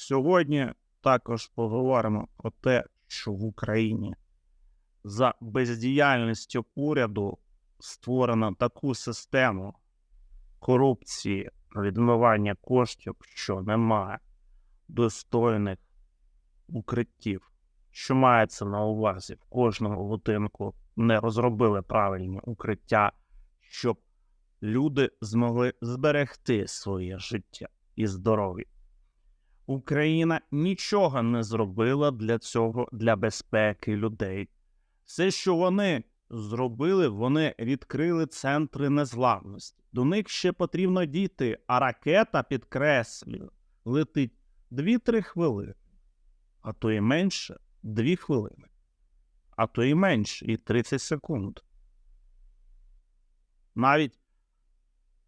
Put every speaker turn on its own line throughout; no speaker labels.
Сьогодні також поговоримо про те, що в Україні за бездіяльністю уряду створено таку систему корупції, відмивання коштів, що немає достойних укриттів. Що мається на увазі в кожному будинку не розробили правильні укриття, щоб люди змогли зберегти своє життя і здоров'я. Україна нічого не зробила для цього для безпеки людей. Все, що вони зробили, вони відкрили центри незламності. До них ще потрібно дійти, а ракета, підкреслюю, летить 2-3 хвилини, а то і менше 2 хвилини, а то і менше, і 30 секунд. Навіть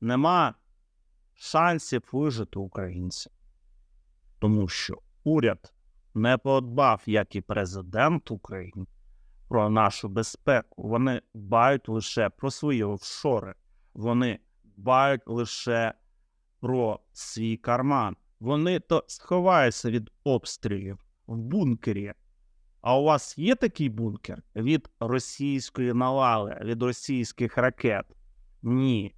нема шансів вижити українцям, тому що уряд не подбав, як і президент України, про нашу безпеку. Вони дбають лише про свої офшори, вони дбають лише про свій карман. Вони то сховаються від обстрілів в бункері. А у вас є такий бункер від російської навали, від російських ракет? Ні.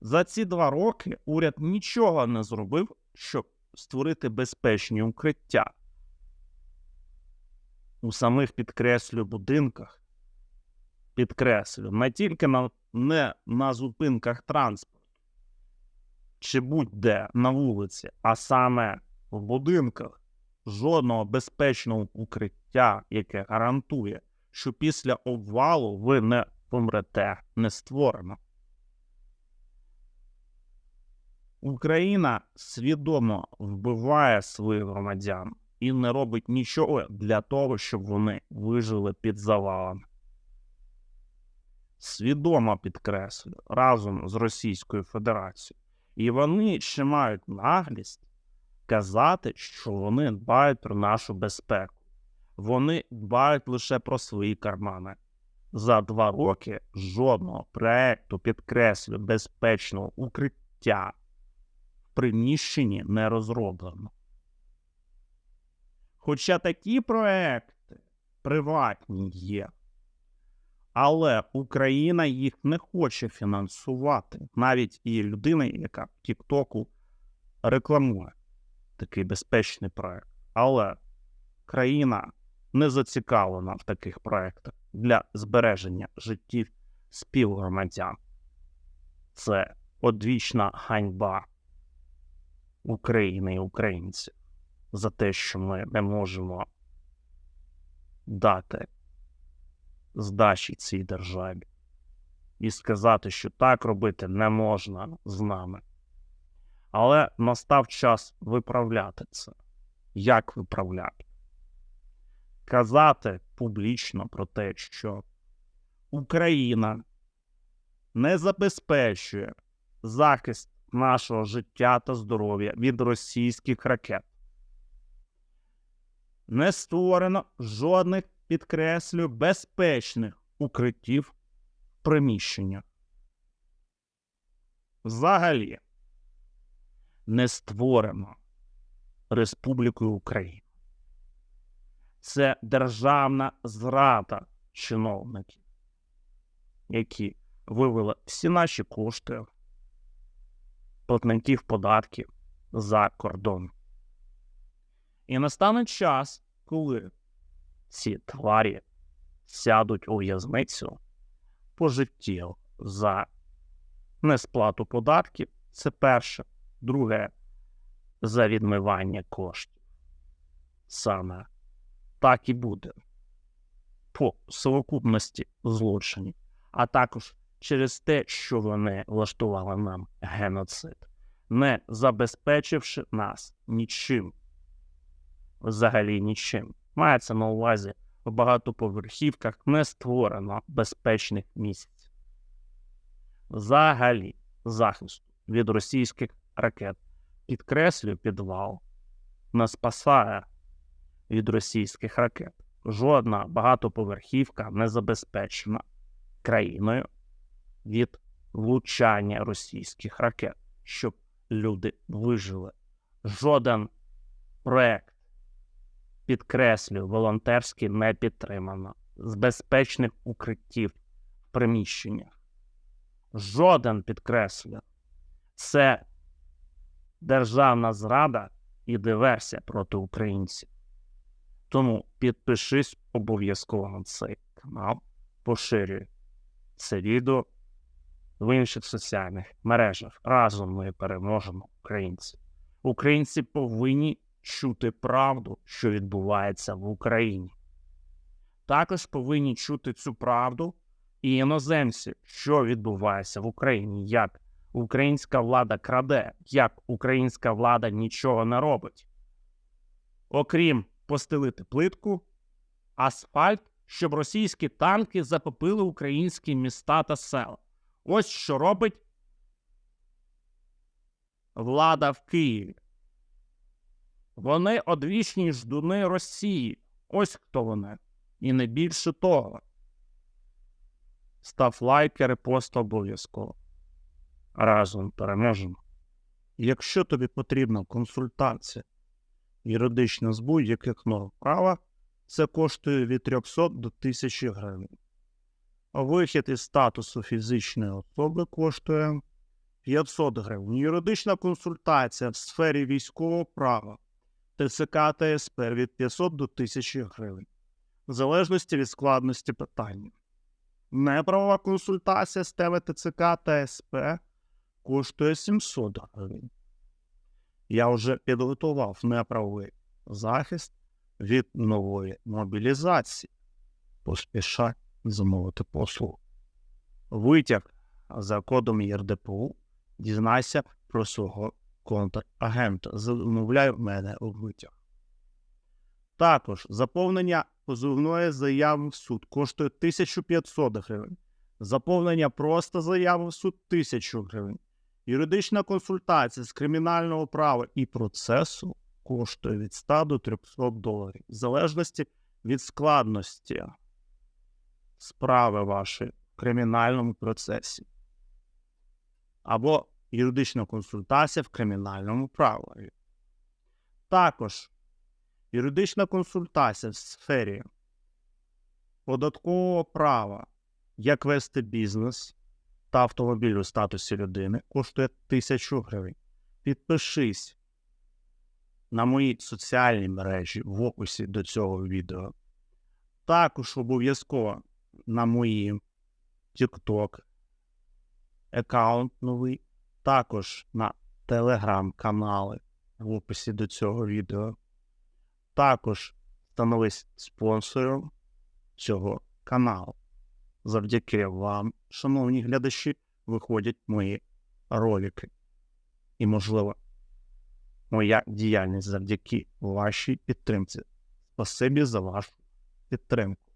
За ці два роки уряд нічого не зробив, щоб створити безпечні укриття. У самих підкреслю будинках, підкреслю, не тільки на, не на зупинках транспорту, чи будь-де на вулиці, а саме в будинках жодного безпечного укриття, яке гарантує, що після обвалу ви не помрете, не створено. Україна свідомо вбиває своїх громадян і не робить нічого для того, щоб вони вижили під завалами. Свідомо підкреслю разом з Російською Федерацією. І вони ще мають наглість казати, що вони дбають про нашу безпеку. Вони дбають лише про свої кармани. За два роки жодного проекту підкреслю безпечного укриття приміщенні не розроблено. Хоча такі проекти приватні є, але Україна їх не хоче фінансувати. Навіть і людина, яка в Тіктоку рекламує такий безпечний проект. Але країна не зацікавлена в таких проектах для збереження життів співгромадян. Це одвічна ганьба України і українців за те, що ми не можемо дати здачі цій державі і сказати, що так робити не можна з нами. Але настав час виправляти це. Як виправляти? Казати публічно про те, що Україна не забезпечує захист нашого життя та здоров'я від російських ракет. Не створено жодних, підкреслю, безпечних укриттів приміщення. Взагалі не створено Республікою Україна. Це державна зрада чиновників, які вивели всі наші кошти платників податків за кордон. І настане час, коли ці тварі сядуть у в'язницю пожиттєво за несплату податків. Це перше. Друге за відмивання коштів. Саме так і буде по совокупності злочинів, а також через те, що вони влаштували нам геноцид, не забезпечивши нас нічим, взагалі нічим. Мається на увазі в багатоповерхівках не створено безпечних місць. Взагалі захисту від російських ракет. Підкреслюю підвал, не спасає від російських ракет. Жодна багатоповерхівка не забезпечена країною від влучання російських ракет, щоб люди вижили. Жоден проект, підкреслюю, волонтерський не підтримано, з безпечних укриттів в приміщеннях. Жоден підкреслюю, це державна зрада і диверсія проти українців. Тому підпишись обов'язково на цей канал, поширюй це відео в інших соціальних мережах. Разом ми переможемо українців. Українці повинні чути правду, що відбувається в Україні. Також повинні чути цю правду і іноземці, що відбувається в Україні, як українська влада краде, як українська влада нічого не робить. Окрім постелити плитку, асфальт, щоб російські танки запопили українські міста та села. Ось що робить влада в Києві. Вони одвічні ждуни Росії. Ось хто вони. І не більше того. Став лайк і репост обов'язково. Разом переможемо. Якщо тобі потрібна консультація юридична з будь-яких норм права, це коштує від 300 до 1000 гривень. Вихід із статусу фізичної особи коштує 500 гривень. Юридична консультація в сфері військового права ТЦК та СП від 500 до 1000 гривень, в залежності від складності питання. Неправова консультація з теми ТЦК та СП коштує 700 гривень. Я вже підготував неправовий захист від нової мобілізації. Поспішай замовити послугу. Витяг за кодом ЄРДПУ дізнайся про свого контрагента. Замовляй мене у витяг. Також заповнення позовної заяви в суд коштує 1500 гривень. Заповнення просто заяви в суд 1000 гривень. Юридична консультація з кримінального права і процесу коштує від 100 до 300 доларів, в залежності від складності справи вашої в кримінальному процесі. Або юридична консультація в кримінальному праві. Також юридична консультація в сфері податкового права, як вести бізнес та автомобіль у статусі людини коштує 1000 гривень. Підпишись на мої соціальні мережі в описі до цього відео. Також обов'язково на мої TikTok аккаунт новий, також на телеграм-канали в описі до цього відео. Також становись спонсором цього каналу. Завдяки вам, шановні глядачі, виходять мої ролики. І, можливо, моя діяльність завдяки вашій підтримці. Спасибі за вашу підтримку.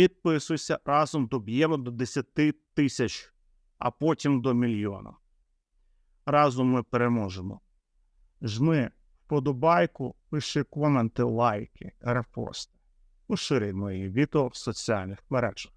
Підписуйся разом доб'ємо до 10 тисяч, а потім до мільйона. Разом ми переможемо. Жми вподобайку, пиши коменти, лайки, репости. Поширюй мої відео в соціальних мережах.